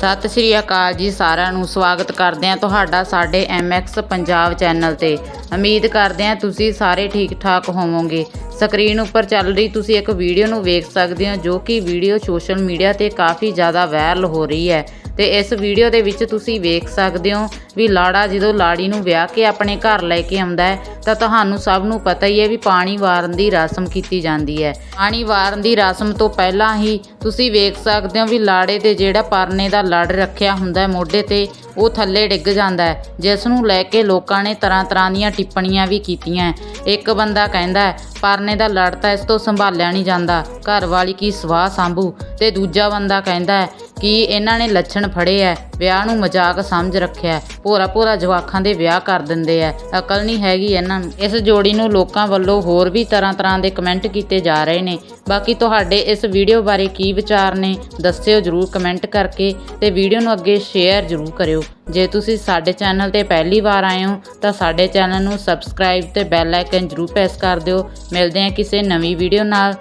ਸਤਿ ਸ਼੍ਰੀ ਅਕਾਲ ਜੀ ਸਾਰਿਆਂ ਨੂੰ, ਸਵਾਗਤ ਕਰਦੇ ਹਾਂ ਤੁਹਾਡਾ ਸਾਡੇ MX ਪੰਜਾਬ ਚੈਨਲ ਤੇ। ਉਮੀਦ ਕਰਦੇ ਹਾਂ ਤੁਸੀਂ ਸਾਰੇ ਠੀਕ ਠਾਕ ਹੋਵੋਗੇ। ਸਕਰੀਨ ਉੱਪਰ ਚੱਲ ਰਹੀ ਤੁਸੀਂ ਇੱਕ ਵੀਡੀਓ ਨੂੰ ਵੇਖ ਸਕਦੇ ਹੋ ਜੋ ਕਿ ਵੀਡੀਓ ਸੋਸ਼ਲ ਮੀਡੀਆ ਤੇ ਕਾਫੀ ਜ਼ਿਆਦਾ ਵਾਇਰਲ ਹੋ ਰਹੀ ਹੈ। ਤੇ ਇਸ ਵੀਡੀਓ ਦੇ ਵਿੱਚ ਤੁਸੀਂ ਵੇਖ ਸਕਦੇ ਹੋ ਵੀ ਲਾੜਾ ਜਦੋਂ ਲਾੜੀ ਨੂੰ ਵਿਆਹ ਕੇ ਆਪਣੇ ਘਰ ਲੈ ਕੇ ਆਉਂਦਾ ਹੈ, ਤਾਂ ਤੁਹਾਨੂੰ ਸਭ ਨੂੰ ਪਤਾ ਹੀ ਹੈ ਵੀ ਪਾਣੀ ਵਾਰਨ ਦੀ ਰਸਮ ਕੀਤੀ ਜਾਂਦੀ ਹੈ। ਪਾਣੀ ਵਾਰਨ ਦੀ ਰਸਮ ਤੋਂ ਪਹਿਲਾਂ ਹੀ ਤੁਸੀਂ ਵੇਖ ਸਕਦੇ ਹੋ ਵੀ ਲਾੜੇ ਤੇ ਜਿਹੜਾ ਪਰਨੇ ਦਾ ਲੜ ਰੱਖਿਆ ਹੁੰਦਾ ਹੈ ਮੋਢੇ ਤੇ, ਉਹ ਥੱਲੇ ਡਿੱਗ ਜਾਂਦਾ ਹੈ, ਜਿਸ ਨੂੰ ਲੈ ਕੇ ਲੋਕਾਂ ਨੇ ਤਰ੍ਹਾਂ ਤਰ੍ਹਾਂ ਦੀਆਂ ਟਿੱਪਣੀਆਂ ਵੀ ਕੀਤੀਆਂ ਇੱਕ ਬੰਦਾ ਕਹਿੰਦਾ ਪਰਨੇ ਦਾ ਲੜ ਤਾਂ ਇਸ ਤੋਂ ਸੰਭਾਲਿਆ ਨਹੀਂ ਜਾਂਦਾ। ਘਰ ਵਾਲੀ ਕੀ ਸਵਾਹ ਸੰਭੂ ਤੇ ਦੂਜਾ ਬੰਦਾ ਕਹਿੰਦਾ ਹੈ ਕਿ ਇਹਨਾਂ ਨੇ ਲੱਛਣ ਫੜੇ ਐ, ਵਿਆਹ ਨੂੰ ਮਜ਼ਾਕ ਸਮਝ ਰੱਖਿਆ ਭੋਰਾ ਭੋਰਾ ਜਵਾਖਾਂ ਦੇ ਵਿਆਹ ਕਰ ਦਿੰਦੇ ਐ, ਅਕਲ ਨਹੀਂ ਹੈਗੀ ਇਹਨਾਂ ਨੂੰ। ਇਸ ਜੋੜੀ ਨੂੰ ਲੋਕਾਂ ਵੱਲੋਂ ਹੋਰ ਵੀ ਤਰ੍ਹਾਂ ਤਰ੍ਹਾਂ ਦੇ ਕਮੈਂਟ ਕੀਤੇ ਜਾ ਰਹੇ ਨੇ। ਬਾਕੀ ਤੁਹਾਡੇ ਇਸ ਵੀਡੀਓ ਬਾਰੇ ਕੀ ਵਿਚਾਰ ਨੇ, ਦੱਸਿਓ ਜਰੂਰ ਕਮੈਂਟ ਕਰਕੇ ਤੇ ਵੀਡੀਓ ਨੂੰ ਅੱਗੇ ਸ਼ੇਅਰ ਜਰੂਰ ਕਰਿਓ। ਜੇ ਤੁਸੀਂ ਸਾਡੇ ਚੈਨਲ ਤੇ ਪਹਿਲੀ ਵਾਰ ਆਏ ਹੋ, ਤਾਂ ਸਾਡੇ ਚੈਨਲ ਨੂੰ ਸਬਸਕ੍ਰਾਈਬ ਤੇ ਬੈਲ ਆਈਕਨ ਜਰੂਰ ਪ੍ਰੈਸ ਕਰ ਦਿਓ। ਮਿਲਦੇ ਹਾਂ ਕਿਸੇ ਨਵੀਂ ਵੀਡੀਓ ਨਾਲ।